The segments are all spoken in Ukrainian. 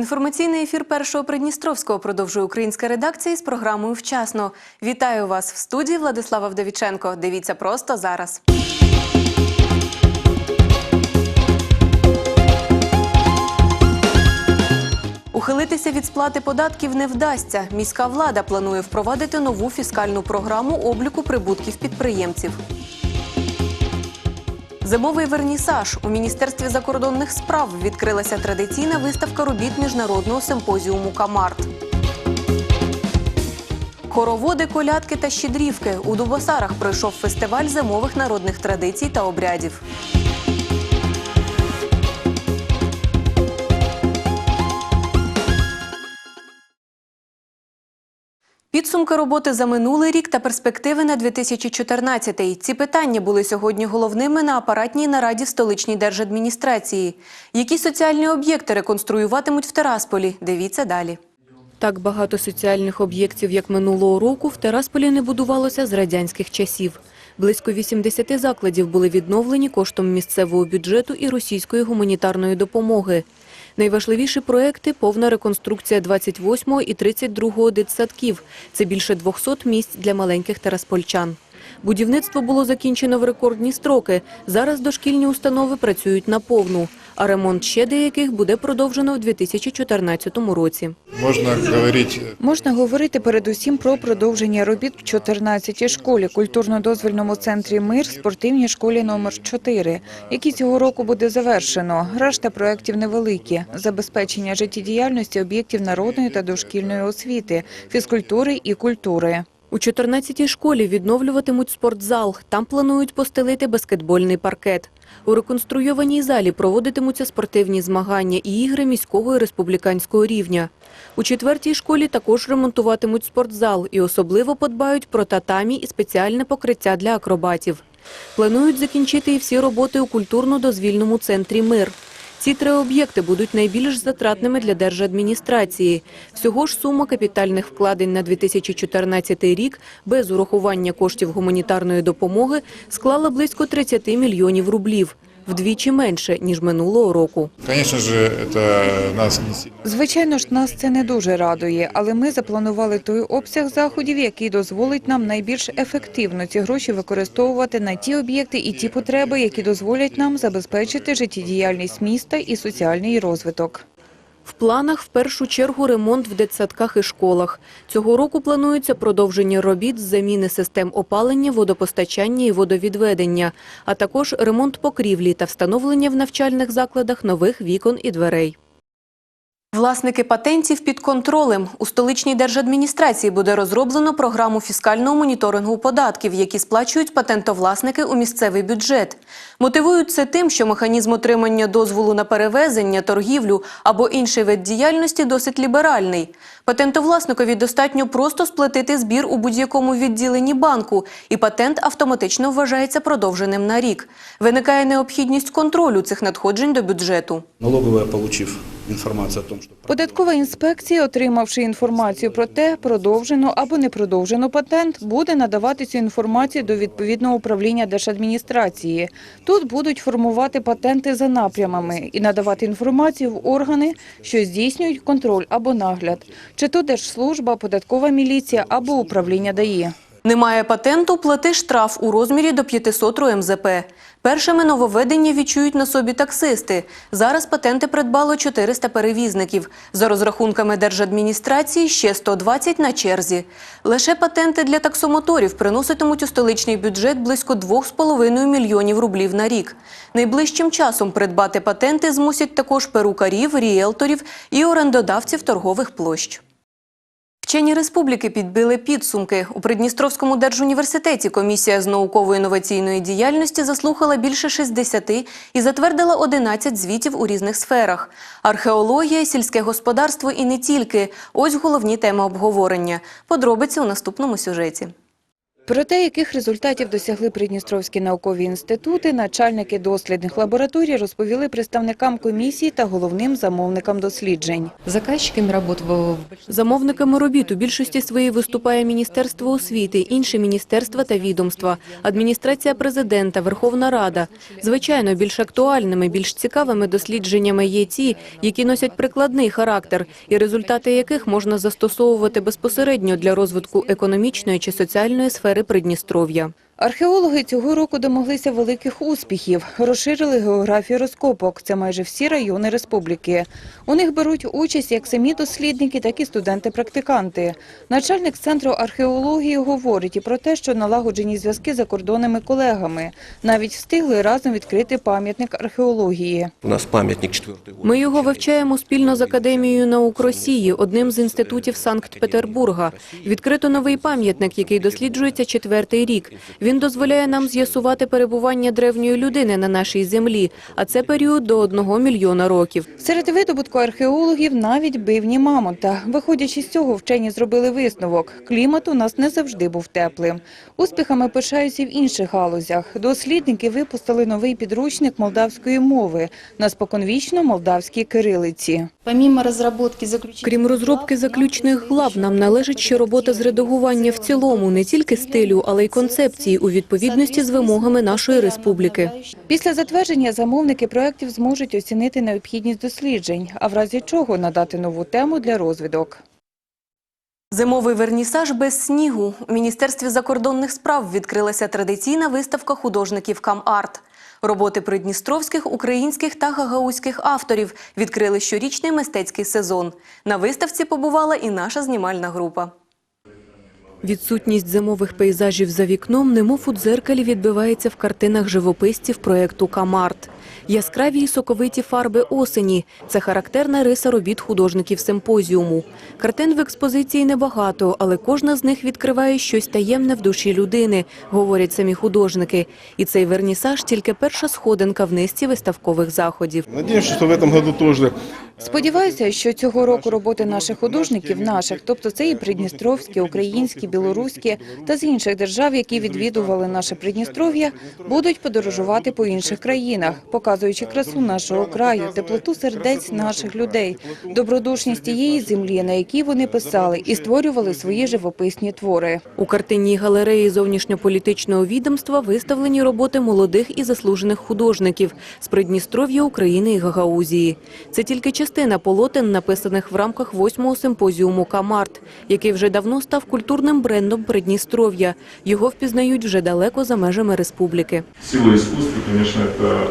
Інформаційний ефір першого Придністровського продовжує українська редакція з програмою Вчасно. Вітаю вас в студії Владислава Вдовіченко. Дивіться просто зараз. Ухилитися від сплати податків не вдасться. Міська влада планує впровадити нову фіскальну програму обліку прибутків підприємців. Зимовий вернісаж у міністерстві закордонних справ відкрилася традиційна виставка робіт міжнародного симпозіуму Камарт. Хороводи, колядки та щедрівки у Дубосарах пройшов фестиваль зимових народних традицій та обрядів. Підсумки роботи за минулий рік та перспективи на 2014-й. Ці питання були сьогодні головними на апаратній нараді в столичній держадміністрації. Які соціальні об'єкти реконструюватимуть в Терасполі? Дивіться далі. Так багато соціальних об'єктів, як минулого року, в Терасполі не будувалося з радянських часів. Близько 80 закладів були відновлені коштом місцевого бюджету і російської гуманітарної допомоги. Найважливіші проекти – повна реконструкція 28-го і 32-го дитсадків. Це більше 200 місць для маленьких тераспольчан. Будівництво було закінчено в рекордні строки. Зараз дошкільні установи працюють наповну, а ремонт ще деяких буде продовжено в 2014 році. Можна говорити Можна говорити передусім про продовження робіт в 14-й школі, культурно-дозвільному центрі «Мир», спортивній школі номер 4, які цього року буде завершено. Решта проєктів невеликі. Забезпечення життєдіяльності об'єктів народної та дошкільної освіти, фізкультури і культури. У 14-й школі відновлюватимуть спортзал. Там планують постелити баскетбольний паркет. У реконструйованій залі проводитимуться спортивні змагання і ігри міського і республіканського рівня. У четвертій школі також ремонтуватимуть спортзал і особливо подбають про татамі і спеціальне покриття для акробатів. Планують закінчити і всі роботи у культурно-дозвільному центрі «Мир». Ці три об'єкти будуть найбільш затратними для держадміністрації. Всього ж сума капітальних вкладень на 2014 рік без урахування коштів гуманітарної допомоги склала близько 30 мільйонів рублів. Вдвічі менше, ніж минулого року. Звичайно ж, нас це не дуже радує, але ми запланували той обсяг заходів, який дозволить нам найбільш ефективно ці гроші використовувати на ті об'єкти і ті потреби, які дозволять нам забезпечити життєдіяльність міста і соціальний розвиток. В планах в першу чергу ремонт в дитсадках і школах. Цього року планується продовження робіт з заміни систем опалення, водопостачання і водовідведення, а також ремонт покрівлі та встановлення в навчальних закладах нових вікон і дверей. Власники патентів під контролем. У столичній держадміністрації буде розроблено програму фіскального моніторингу податків, які сплачують патентовласники у місцевий бюджет. Мотивують це тим, що механізм отримання дозволу на перевезення, торгівлю або інший вид діяльності досить ліберальний. Патентовласникові достатньо просто сплатити збір у будь-якому відділенні банку, і патент автоматично вважається продовженим на рік. Виникає необхідність контролю цих надходжень до бюджету. Налоговая, получив информацию о том, что Податкова інспекція, отримавши інформацію про те, продовжено або не продовжено патент, буде надавати цю інформацію до відповідного управління держадміністрації. Тут будуть формувати патенти за напрямами і надавати інформацію в органи, що здійснюють контроль або нагляд, чи то Держслужба, податкова міліція або управління ДАІ. Немає патенту – плати штраф у розмірі до 500 РОМЗП. Першими нововведення відчують на собі таксисти. Зараз патенти придбало 400 перевізників. За розрахунками держадміністрації ще 120 на черзі. Лише патенти для таксомоторів приноситимуть у столичний бюджет близько 2,5 мільйонів рублів на рік. Найближчим часом придбати патенти змусять також перукарів, ріелторів і орендодавців торгових площ. Вчені республіки підбили підсумки. У Придністровському держуніверситеті комісія з науково-інноваційної діяльності заслухала більше 60 і затвердила 11 звітів у різних сферах. Археологія, сільське господарство і не тільки. Ось головні теми обговорення. Подробиці у наступному сюжеті. Про те, яких результатів досягли Придністровські наукові інститути, начальники дослідних лабораторій розповіли представникам комісії та головним замовникам досліджень. Замовниками робіт у більшості своїй виступає Міністерство освіти, інші міністерства та відомства, адміністрація президента, Верховна Рада. Звичайно, більш актуальними, більш цікавими дослідженнями є ті, які носять прикладний характер, і результати яких можна застосовувати безпосередньо для розвитку економічної чи соціальної сфери Придністров'я. Археологи цього року домоглися великих успіхів, розширили географію розкопок. Це майже всі райони республіки. У них беруть участь як самі дослідники, так і студенти-практиканти. Начальник центру археології говорить і про те, що налагоджені зв'язки за кордонними колегами. Навіть встигли разом відкрити пам'ятник археології. У нас пам'ятник четвертий. Ми його вивчаємо спільно з Академією наук Росії, одним з інститутів Санкт-Петербурга. Відкрито новий пам'ятник, який досліджується четвертий рік. Він дозволяє нам з'ясувати перебування древньої людини на нашій землі, а це період до одного мільйона років. Серед видобутку археологів навіть бивні мамонта. Виходячи з цього, вчені зробили висновок. Клімат у нас не завжди був теплим. Успіхами пишаються в інших галузях. Дослідники випустили новий підручник молдавської мови на споконвічно молдавській кирилиці. Крім розробки заключних глав, нам належить ще робота з редагування в цілому, не тільки стилю, але й концепції у відповідності з вимогами нашої республіки. Після затвердження замовники проєктів зможуть оцінити необхідність досліджень, а в разі чого надати нову тему для розвідок. Зимовий вернісаж без снігу. У Міністерстві закордонних справ відкрилася традиційна виставка художників «Кам-арт». Роботи придністровських, українських та гагаузьких авторів відкрили щорічний мистецький сезон. На виставці побувала і наша знімальна група. Відсутність зимових пейзажів за вікном, немов у дзеркалі, відбивається в картинах живописців проєкту «Камарт». Яскраві і соковиті фарби осені – це характерна риса робіт художників симпозіуму. Картин в експозиції небагато, але кожна з них відкриває щось таємне в душі людини, говорять самі художники. І цей вернісаж – тільки перша сходинка в низці виставкових заходів. Надіюся, що в цьому році тоже Сподіваюся, що цього року роботи наших художників, наших, тобто це і придністровські, українські, білоруські та з інших держав, які відвідували наше Придністров'я, будуть подорожувати по інших країнах, показуючи красу нашого краю, теплоту сердець наших людей, добродушність тієї землі, на якій вони писали і створювали свої живописні твори. У картинній галереї зовнішньополітичного відомства виставлені роботи молодих і заслужених художників з Придністров'я, України і Гагаузії. Це тільки частина полотен, написаних в рамках восьмого симпозіуму «Камарт», який вже давно став культурним брендом Придністров'я. Його впізнають вже далеко за межами республіки. Сила іскусства, конечно, это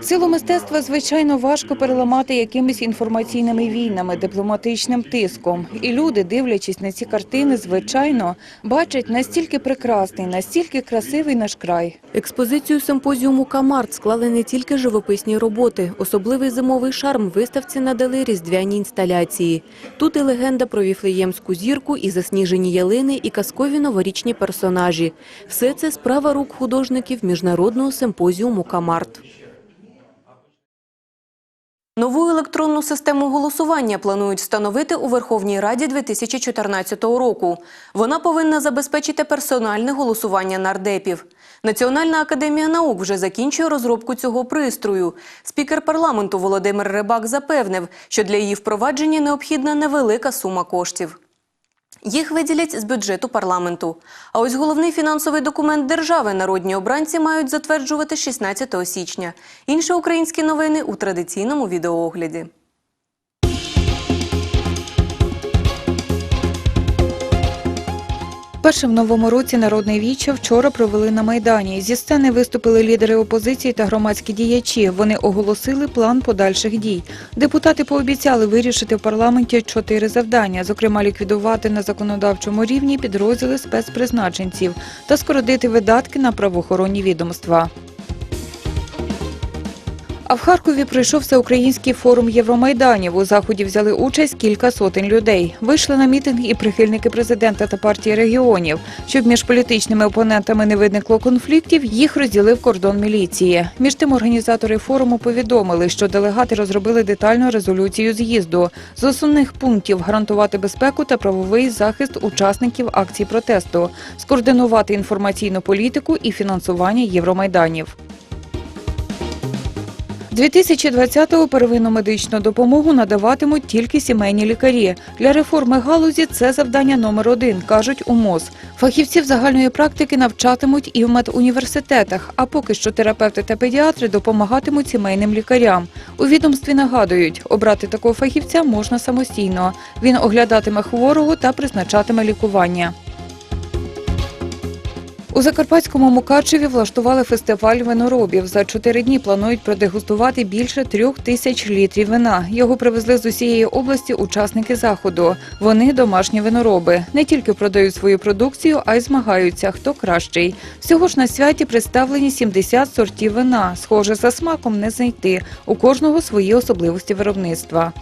Силу мистецтва, звичайно, важко переламати якимись інформаційними війнами, дипломатичним тиском. І люди, дивлячись на ці картини, звичайно, бачать настільки прекрасний, настільки красивий наш край. Експозицію симпозіуму «Камарт» склали не тільки живописні роботи. Особливий зимовий шарм виставці надали різдвяні інсталяції. Тут і легенда про віфлеємську зірку, і засніжені ялини, і казкові новорічні персонажі. Все це справа рук художників міжнародного симпозіуму «Камарт». Нову електронну систему голосування планують встановити у Верховній Раді 2014 року. Вона повинна забезпечити персональне голосування нардепів. Національна академія наук вже закінчує розробку цього пристрою. Спікер парламенту Володимир Рибак запевнив, що для її впровадження необхідна невелика сума коштів. Їх виділять з бюджету парламенту. А ось головний фінансовий документ держави народні обранці мають затверджувати 16 січня. Інші українські новини у традиційному відеоогляді. Перше в новому році народне віче вчора провели на Майдані. Зі сцени виступили лідери опозиції та громадські діячі. Вони оголосили план подальших дій. Депутати пообіцяли вирішити в парламенті чотири завдання, зокрема ліквідувати на законодавчому рівні підрозділи спецпризначенців та скоротити видатки на правоохоронні відомства. А в Харкові пройшов всеукраїнський форум Євромайданів. У заході взяли участь кілька сотень людей. Вийшли на мітинг і прихильники президента та партії регіонів. Щоб між політичними опонентами не виникло конфліктів, їх розділив кордон міліції. Між тим організатори форуму повідомили, що делегати розробили детальну резолюцію з'їзду. З основних пунктів гарантувати безпеку та правовий захист учасників акцій протесту, скоординувати інформаційну політику і фінансування Євромайданів. З 2020-го первинну медичну допомогу надаватимуть тільки сімейні лікарі. Для реформи галузі це завдання номер один, кажуть у МОЗ. Фахівців загальної практики навчатимуть і в медуніверситетах, а поки що терапевти та педіатри допомагатимуть сімейним лікарям. У відомстві нагадують, обрати такого фахівця можна самостійно. Він оглядатиме хворого та призначатиме лікування. У Закарпатському Мукачеві влаштували фестиваль виноробів. За чотири дні планують продегустувати більше трьох тисяч літрів вина. Його привезли з усієї області учасники заходу. Вони домашні винороби. Не тільки продають свою продукцію, а й змагаються, хто кращий. Всього ж на святі представлені 70 сортів вина. Схоже, за смаком не знайти. У кожного свої особливості виробництва.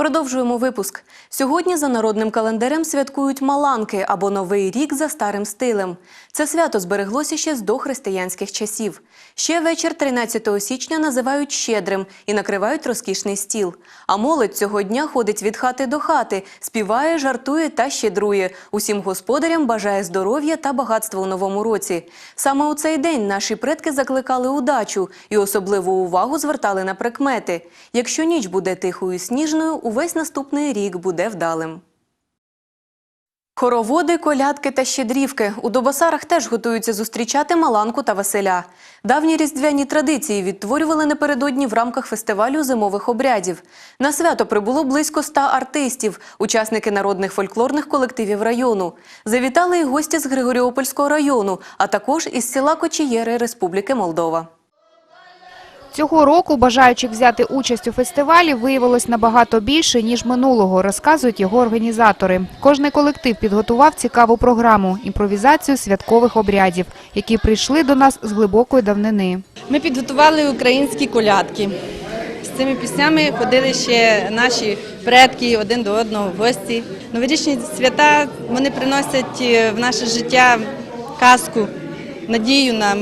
Продовжуємо випуск. Сьогодні за народним календарем святкують Маланки або Новий рік за старим стилем. Це свято збереглося ще з дохристиянських часів. Ще вечір 13 січня називають щедрим і накривають розкішний стіл. А молодь цього дня ходить від хати до хати, співає, жартує та щедрує. Усім господарям бажає здоров'я та багатства у новому році. Саме у цей день наші предки закликали удачу і особливу увагу звертали на прикмети. Якщо ніч буде тихою і сніжною, увесь наступний рік буде вдалим. Хороводи, колядки та щедрівки. У Добосарах теж готуються зустрічати Маланку та Василя. Давні різдвяні традиції відтворювали напередодні в рамках фестивалю зимових обрядів. На свято прибуло близько ста артистів, учасники народних фольклорних колективів району. Завітали і гості з Григоріопольського району, а також із села Кочієри Республіки Молдова. Цього року бажаючих взяти участь у фестивалі виявилось набагато більше, ніж минулого, розказують його організатори. Кожний колектив підготував цікаву програму – імпровізацію святкових обрядів, які прийшли до нас з глибокої давнини. Ми підготували українські колядки. З цими піснями ходили ще наші предки один до одного гості. Новорічні свята вони приносять е, в наше життя казку, надію на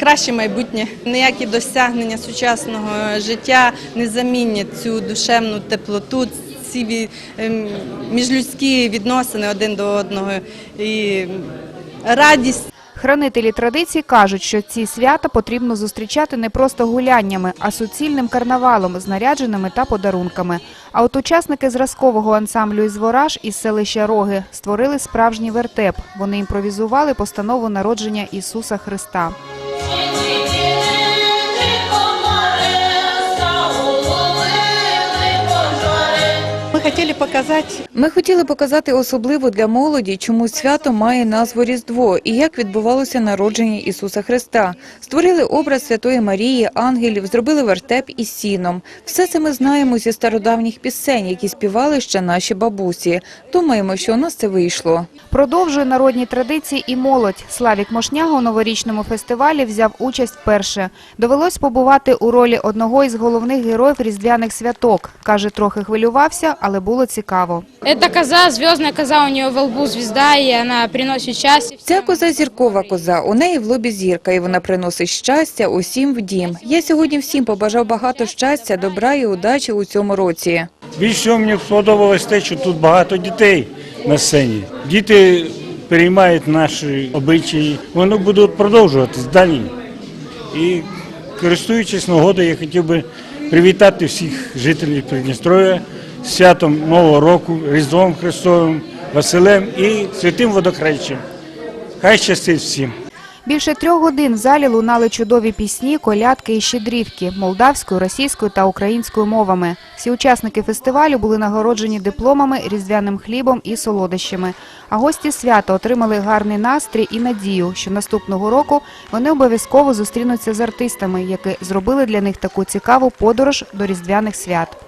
краще майбутнє. Ніякі досягнення сучасного життя не замінять цю душевну теплоту, ці ем, міжлюдські відносини один до одного і радість. Хранителі традицій кажуть, що ці свята потрібно зустрічати не просто гуляннями, а суцільним карнавалом, знарядженими та подарунками. А от учасники зразкового ансамблю із Вораж із селища Роги створили справжній вертеп. Вони імпровізували постанову народження Ісуса Христа. Amen. Хотели показать Ми хотіли показати особливо для молоді, чому свято має назву Різдво і як відбувалося народження Ісуса Христа. Створили образ Святої Марії, ангелів, зробили вертеп із сіном. Все це ми знаємо зі стародавніх пісень, які співали ще наші бабусі. Думаємо, що у нас це вийшло. Продовжує народні традиції і молодь. Славік Мошняга у новорічному фестивалі взяв участь вперше. Довелось побувати у ролі одного із головних героїв різдвяних святок. Каже, трохи хвилювався, але було цікаво. Это коза, звездная коза, у нее во лбу звезда, и она приносит счастье. Ця коза зіркова коза. У неї в лобі зірка, і вона приносить щастя усім в дім. Я сьогодні всім побажав багато щастя, добра і удачі у цьому році. Більше мені сподобалось те, що тут багато дітей на сцені. Діти переймають наші обичаї, вони будуть продовжуватись далі. І користуючись нагодою, я хотів би привітати всіх жителів Придністров'я святом Нового року, Різдвом Христовим, Василем і святим водохрещем. Хай щастить всім. Більше трьох годин в залі лунали чудові пісні, колядки і щедрівки молдавською, російською та українською мовами. Всі учасники фестивалю були нагороджені дипломами, різдвяним хлібом і солодощами. А гості свята отримали гарний настрій і надію, що наступного року вони обов'язково зустрінуться з артистами, які зробили для них таку цікаву подорож до різдвяних свят.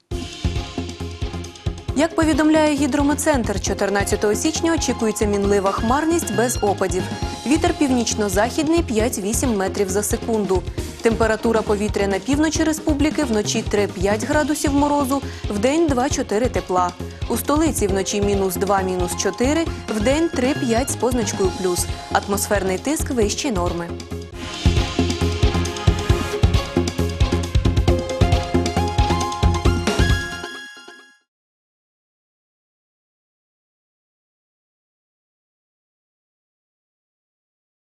Як повідомляє гідрометцентр, 14 січня очікується мінлива хмарність без опадів. Вітер північно-західний 5-8 метрів за секунду. Температура повітря на півночі республіки вночі 3-5 градусів морозу, вдень 2-4 тепла. У столиці вночі мінус 2, мінус 4, вдень 3-5 з позначкою плюс. Атмосферний тиск вищий норми.